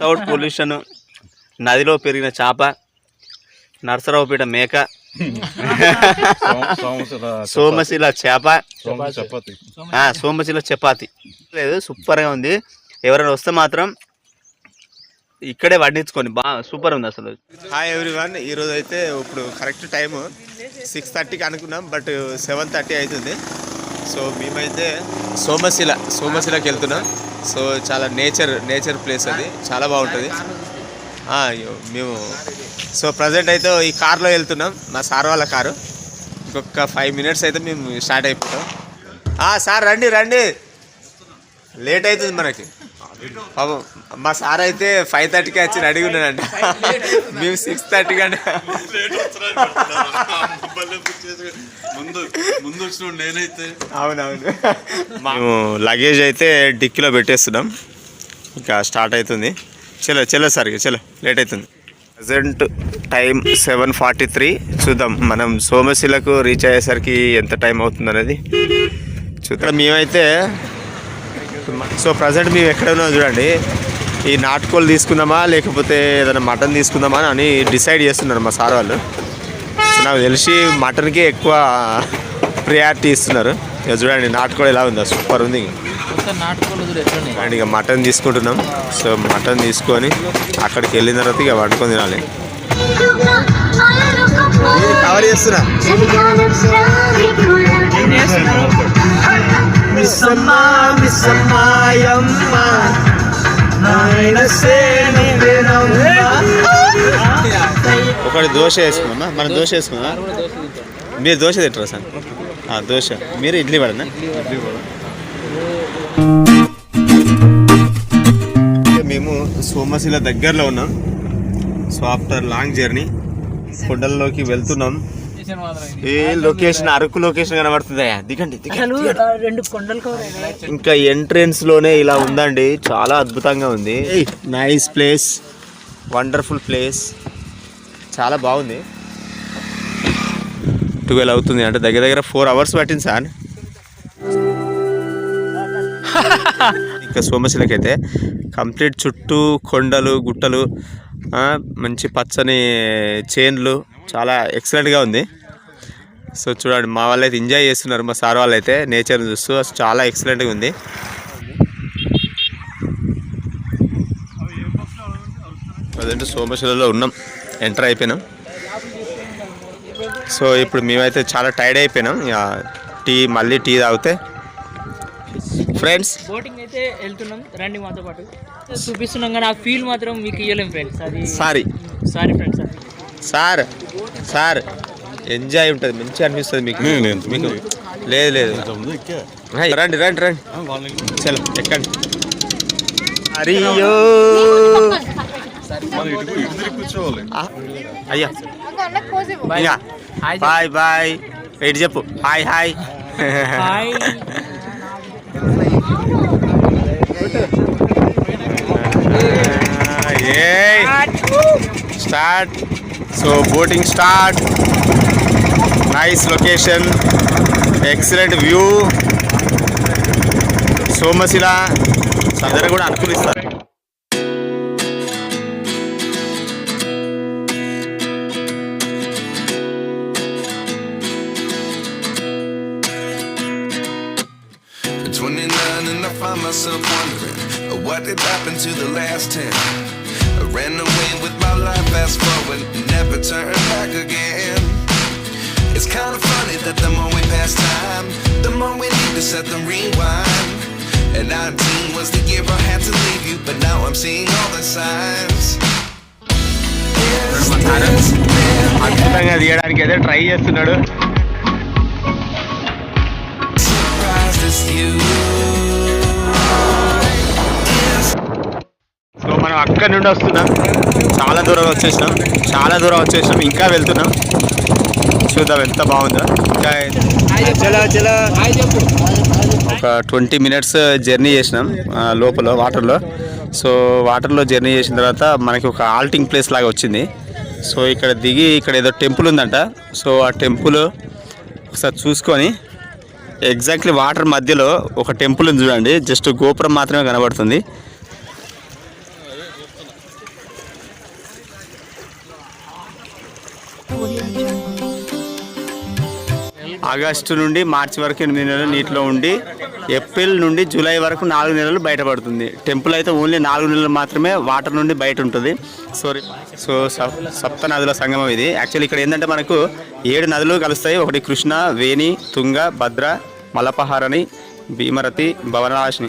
Without pollution నదిలో పెరిగిన చేప నరసరావుపేట మేక సోమశిల చేప చపాతి సోమశిల చపాతి. లేదు సూపర్గా ఉంది. ఎవరైనా వస్తే మాత్రం ఇక్కడే వడ్డించుకొని బాగా సూపర్ ఉంది అసలు. హాయ్ ఎవ్రీవన్ ఈరోజు అయితే ఇప్పుడు కరెక్ట్ టైం సిక్స్ థర్టీకి అనుకున్నాం బట్ సెవెన్ థర్టీ అవుతుంది సో మేమైతే సోమశిల సోమశిలకి వెళ్తున్నాం. సో చాలా నేచర్ నేచర్ ప్లేస్ అది. చాలా బాగుంటుంది. అయ్యో, మేము సో ప్రజెంట్ అయితే ఈ కార్లో వెళ్తున్నాం. మా సార్ వాళ్ళ కారు. ఇంకొక ఫైవ్ మినిట్స్ అయితే మేము స్టార్ట్ అయిపోతాం. సార్ రండి రండి. లేట్ అవుతుంది మనకి. పాపం మా సార్ అయితే ఫైవ్ థర్టీకి వచ్చి రెడీ ఉన్నాడంట. మేము సిక్స్ థర్టీకి అంటే ముందు ముందు వచ్చిన నేనైతే. అవునవును. మేము లగేజ్ అయితే డిక్కీలో పెట్టేస్తున్నాం. ఇంకా స్టార్ట్ అవుతుంది. చలో చలో సార్ ఇక చలో లేట్ అవుతుంది. Present time seven forty three చూద్దాం మనం సోమశిలకు రీచ్ అయ్యేసరికి ఎంత టైం అవుతుంది అనేది చూద్దాం. మేమైతే సో ప్రజెంట్ మేము ఎక్కడ ఉన్నాం చూడండి ఈ నాటుకోలు తీసుకుందామా లేకపోతే ఏదైనా మటన్ తీసుకుందామా అని డిసైడ్ చేస్తున్నారు మా సార్ వాళ్ళు. సో నాకు తెలిసి మటన్కి ఎక్కువ ప్రియారిటీ ఇస్తున్నారు. ఇక చూడండి నాటుకోడి ఎలా ఉందో సూపర్ ఉంది. అండ్ ఇక మటన్ తీసుకుంటున్నాం. సో మటన్ తీసుకొని అక్కడికి వెళ్ళిన తర్వాత ఇక వండుకొని తినాలి. కవర్ చేస్తున్నా? ఒకటి దోశ వేసుకుందామా మనం దోశ వేసుకుందామా మీరు దోశ తింటారా సార్? ఆ, దోశ. మీరు ఇడ్లీ పడనా మేము సోమశిల దగ్గరలో ఉన్నాం. So after long journey. కొండల్లోకి వెళ్తున్నాం. ఏ లొకేషన్ అరకు లొకేషన్ కనబడుతుందా దిగండి రెండు కొండలు ఇంకా ఎంట్రన్స్లోనే ఇలా ఉందండి. చాలా అద్భుతంగా ఉంది. నైస్ ప్లేస్ వండర్ఫుల్ ప్లేస్ చాలా బాగుంది. ట్వెల్వ్ అవుతుంది అంటే దగ్గర దగ్గర ఫోర్ అవర్స్ పట్టింది సార్ ఇంకా సోమశిలకైతే కంప్లీట్ చుట్టూ కొండలు గుట్టలు ఆ, మంచి పచ్చని చేన్లు చాలా ఎక్సలెంట్గా ఉంది. సో చూడండి మా వాళ్ళు అయితే ఎంజాయ్ చేస్తున్నారు మా సార్ వాళ్ళు అయితే నేచర్ చూస్తూ అసలు చాలా ఎక్సలెంట్గా ఉంది. ప్రజెంట్ సోమశిలలో ఉన్నాం ఎంటర్ అయిపోయినాం. సో ఇప్పుడు మేమైతే చాలా టైర్డ్ అయిపోయినాం టీ మళ్ళీ టీ తాగితే. ఫ్రెండ్స్ బోటింగ్ అయితే వెళ్తున్నాం రండి మాతో పాటు. చూపిస్తున్నాం కానీ ఆ ఫీల్ మాత్రం మీకు ఇవ్వలేం ఫ్రెండ్స్ అది sorry sorry friends sir sir enjoy ఉంటుంది మంచిగా అనిపిస్తుంది మీకు. మీకు లేదు లేదు. రండి రండి రండి చలో ఎక్కండి. అరియో అయ్యా. Bye bye. ఎయిట్ చెప్పు. Hi hi. Hi. Start. So boating start. Nice location excellent view Somasila అందరూ కూడా అనుకూలిస్తారు At 29 and I find myself wondering uh, what did happen to the last 10. I ran away with my life, fast forward, never turn back again. It's kind of funny that the more we pass time, the more we need to set them rewind. And 19 was the year I had to leave you, but now I'm seeing all the signs. అద్భుతంగా తీయడానికి అయితే try చేస్తున్నాడు? So మనం అక్కడి నుండి వస్తున్నాం చాలా దూరం వచ్చేసినాం చాలా దూరం వచ్చేసినాం ఇంకా వెళ్తున్నాం చూద్దాం ఎంత బాగుందో? ఒక ట్వంటీ మినిట్స్ జర్నీ చేసినాం లోపల వాటర్లో. సో వాటర్లో జర్నీ చేసిన తర్వాత మనకి ఒక ఆల్టింగ్ ప్లేస్ లాగా వచ్చింది. సో ఇక్కడ దిగి ఇక్కడ ఏదో టెంపుల్ ఉందంట. సో ఆ టెంపుల్ ఒకసారి చూసుకొని ఎగ్జాక్ట్లీ వాటర్ మధ్యలో ఒక టెంపుల్ ఉంది చూడండి. జస్ట్ గోపురం మాత్రమే కనబడుతుంది. ఆగస్టు నుండి మార్చి వరకు ఎనిమిది నెలలు నీటిలో ఉండి ఏప్రిల్ నుండి జూలై వరకు నాలుగు నెలలు బయటపడుతుంది. టెంపుల్ అయితే ఓన్లీ నాలుగు నెలలు మాత్రమే వాటర్ నుండి బయట ఉంటుంది సో సో సప్- సప్త నదుల సంగమం ఇది. యాక్చువల్లీ ఇక్కడ ఏంటంటే మనకు ఏడు నదులు కలుస్తాయి. ఒకటి కృష్ణ వేణి తుంగ భద్ర మలపహారని భీమరతి భవనాశిని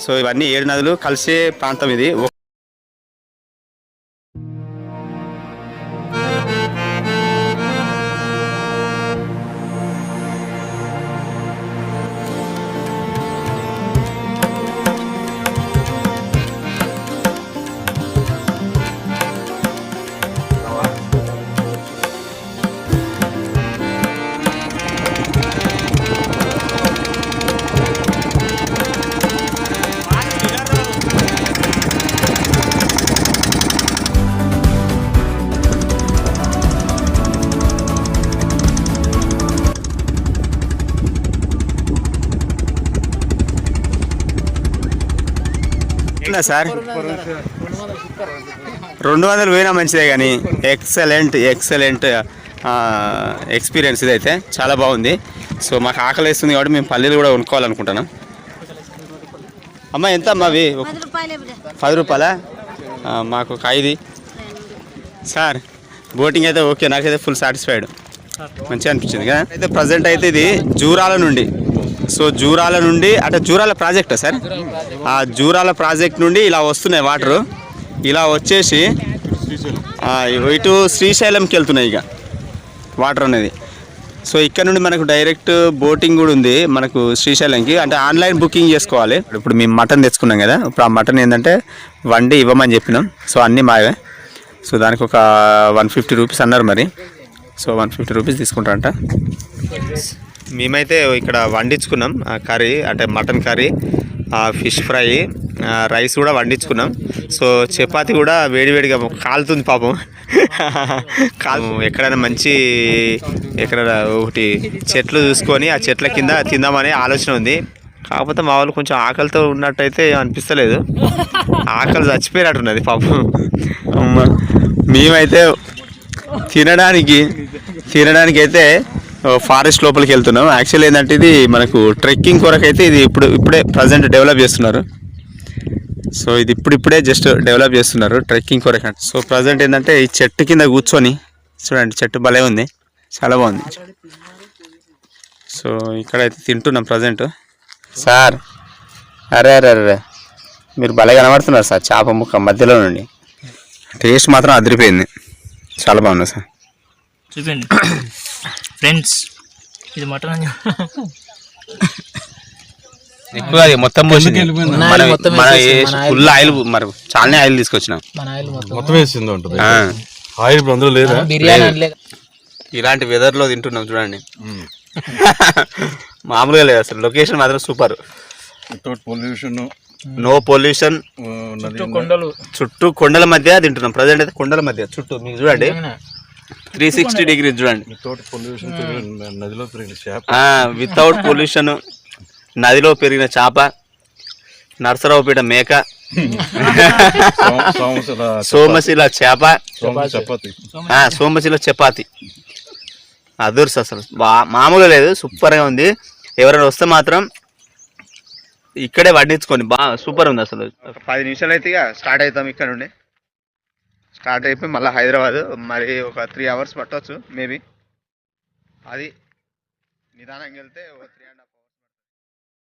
సో ఇవన్నీ ఏడు నదులు కలిసే ప్రాంతం ఇది. ఉందా సార్? రెండు వందలు పోయినా మంచిదే కానీ ఎక్సలెంట్ ఎక్సలెంట్ ఎక్స్పీరియన్స్ ఇదైతే. చాలా బాగుంది. సో మాకు ఆకలి వేస్తుంది కాబట్టి మేము పల్లీలు కూడా కొనుక్కోవాలనుకుంటున్నాం. అమ్మ ఎంత అమ్మా అవి? ఒక పది రూపాయలే? మాకు ఒక ఐదు. సార్ బోటింగ్ అయితే ఓకే. నాకైతే ఫుల్ సాటిస్ఫైడ్. మంచిగా అనిపించింది కదా? అయితే ప్రజెంట్ అయితే ఇది జూరాల నుండి. సో జూరాల నుండి అంటే జూరాల ప్రాజెక్టా సార్? ఆ జూరాల ప్రాజెక్ట్ నుండి ఇలా వస్తున్నాయి వాటర్. ఇలా వచ్చేసి ఇటు శ్రీశైలంకి వెళ్తున్నాయి ఇక వాటర్ అనేది. సో ఇక్కడ నుండి మనకు డైరెక్ట్ బోటింగ్ కూడా ఉంది మనకు శ్రీశైలంకి. అంటే ఆన్లైన్ బుకింగ్ చేసుకోవాలి. ఇప్పుడు మేము మటన్ తెచ్చుకున్నాం కదా ఇప్పుడు ఆ మటన్ ఏంటంటే వండి ఇవ్వమని చెప్పినాం. సో అన్నీ మావే. సో దానికి ఒక వన్ ఫిఫ్టీ రూపీస్ అన్నారు మరి. సో వన్ ఫిఫ్టీ రూపీస్ తీసుకుంటారంట. మేమైతే ఇక్కడ వండించుకున్నాం కర్రీ అంటే mutton curry fish fry rice కూడా వండించుకున్నాం. సో చపాతి కూడా వేడివేడిగా కాలుతుంది పాపం. కాలు ఎక్కడైనా మంచి ఎక్కడైనా ఒకటి చెట్లు చూసుకొని ఆ చెట్ల కింద తిందామనే ఆలోచన ఉంది. కాకపోతే మా వాళ్ళు కొంచెం ఆకలితో ఉన్నట్టయితే అనిపిస్తలేదు. ఆకలి చచ్చిపోయినట్టున్నది పాపం. అమ్మ మేమైతే తినడానికి తినడానికి అయితే ఫారెస్ట్ లోపలికి వెళ్తున్నాం. యాక్చువల్ ఏంటంటే ఇది మనకు ట్రెక్కింగ్ కొరకు అయితే ఇది ఇప్పుడు ఇప్పుడే ప్రజెంట్ డెవలప్ చేస్తున్నారు. సో ఇది ఇప్పుడు ఇప్పుడే జస్ట్ డెవలప్ చేస్తున్నారు ట్రెక్కింగ్ కొరకు. సో ప్రజెంట్ ఏంటంటే ఈ చెట్టు కింద కూర్చొని చూడండి చెట్టు భలే ఉంది. చాలా బాగుంది. సో ఇక్కడైతే తింటున్నాం ప్రజెంట్ సార్ అరే అరే అరే మీరు భలే కనబడుతున్నారు సార్ చేప ముక్క మధ్యలో నుండి. టేస్ట్ మాత్రం అదిరిపోయింది. చాలా బాగుంది సార్. చూపండి ఫ్రెండ్స్ ఇది మటన్ అని. ఎక్కువ అది మొత్తం పోసింది. మనం ఫుల్ ఆయిల్ మరి చాలానే ఆయిల్ తీసుకొచ్చినాం. మన ఆయిల్ మొత్తం. వేసింది ఉంటుంది ఆయిల్ ఇప్పుడు అందులో లేదా? ఇలాంటి వెదర్లో తింటున్నాం చూడండి. మామూలుగా లేదు అసలు. లొకేషన్ మాత్రం సూపర్ పొల్యూషన్ నో పొల్యూషన్ చుట్టూ కొండల. మధ్య తింటున్నాం. ప్రజెంట్ అయితే కొండల మధ్య. చుట్టూ మీకు చూడండి. త్రీ సిక్స్టీ డిగ్రీ చూడండి. వితౌట్ పొల్యూషన్ నదిలో పెరిగిన చేప. వితౌట్ పొల్యూషన్ నదిలో పెరిగిన చేప నరసరావుపేట మేక సోమ- సోమశిల చేప. సోమ చపాతి. ఆ, సోమశిల చపాతి. అదుర్స్ అసలు. బా మామూలుగా లేదు సూపర్గా ఉంది. ఎవరైనా వస్తే మాత్రం ఇక్కడే వడ్డించుకోండి. బాగా సూపర్ ఉంది అసలు. పది నిమిషాలు అయితే స్టార్ట్ అవుతాం ఇక్కడ నుండి. స్టార్ట్ అయిపోయి మళ్ళీ హైదరాబాద్. మరి ఒక త్రీ అవర్స్ పట్టవచ్చు మేబీ. అది. నిదానంగా వెళ్తే ఒక త్రీ